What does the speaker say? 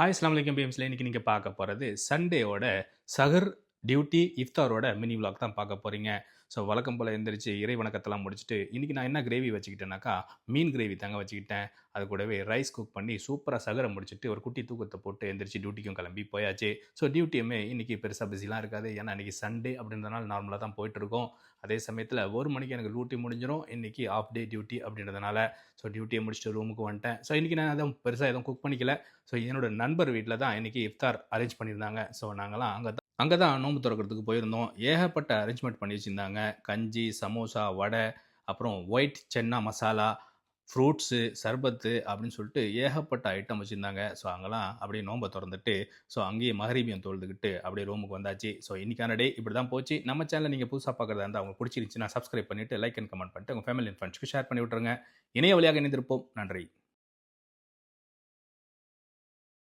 Hi இஸ்லாம் வலைக்கம் பிஎம்ஸில் இன்றைக்கி நீங்கள் பார்க்க போகிறது சண்டேவோட சஹர் டியூட்டி இஃப்தாரோட மினி விளாக் தான் பார்க்க போகிறீங்க ஸோ வழக்கம் போல் எந்திரிச்சு இறை வணக்கத்தெல்லாம் முடிச்சுட்டு இன்றைக்கி நான் என்ன கிரேவி வச்சுக்கிட்டேனாக்கா மீன் கிரேவி தாங்க வச்சுக்கிட்டேன். அது கூடவே ரைஸ் குக் பண்ணி சூப்பராக சகரை முடிச்சுட்டு ஒரு குட்டி தூக்கத்தை போட்டு எந்திரிச்சு டியூட்டிக்கும் கிளம்பி போயாச்சு. ஸோ டியூட்டியுமே இன்றைக்கி பெருசாக பிஸிலாம் இருக்காது. ஏன்னா இன்றைக்கி சண்டே அப்படின்றதுனால நார்மலாக தான் போயிட்டுருக்கோம். அதே சமயத்தில் ஒரு மணிக்கு எனக்கு டியூட்டி முடிஞ்சிடும் இன்றைக்கி ஆஃப் டே டியூட்டி அப்படின்றதுனால ஸோ டியூட்டியை முடிச்சுட்டு ரூமுக்கு வந்துட்டேன். ஸோ இன்றைக்கி நான் எதுவும் பெருசாக எதுவும் குக் பண்ணிக்கல. ஸோ என்னோட நண்பர் வீட்டில் தான் இன்றைக்கி இஃப்தார் அரேஞ்ச் பண்ணியிருந்தாங்க. ஸோ நாங்களாம் அங்கே தான் அங்கே தான் நோன்பு திறக்கிறதுக்கு போயிருந்தோம். ஏகப்பட்ட அரேஞ்ச்மெண்ட் பண்ணி வச்சுருந்தாங்க கஞ்சி சமோசா வடை அப்புறம் ஒயிட் சென்னா மசாலா ஃப்ரூட்ஸு சர்பத்து அப்படின்னு சொல்லிட்டு ஏகப்பட்ட ஐட்டம் வச்சுருந்தாங்க. ஸோ அங்கெல்லாம் அப்படியே நோன்பை திறந்துட்டு ஸோ அங்கேயே மகரீபியம் தொழுதுகிட்டு அப்படியே ரூமுக்கு வந்தாச்சு. ஸோ இன்றைக்கான டே இப்படி தான் போச்சு. நம்ம சேனலில் நீங்கள் புதுசாக பார்க்குறதா இருந்தால் அவங்க பிடிச்சிருந்துச்சுன்னா சப்ஸ்கிரைப் பண்ணிவிட்டு லைக் அண்ட் கமெண்ட் பண்ணிட்டு உங்கள் ஃபேமிலி அண்ட் ஃப்ரெண்ட்ஸ்க்கு ஷேர் பண்ணி விட்ருங்க இணைய வழியாக இணைந்திருப்போம். நன்றி.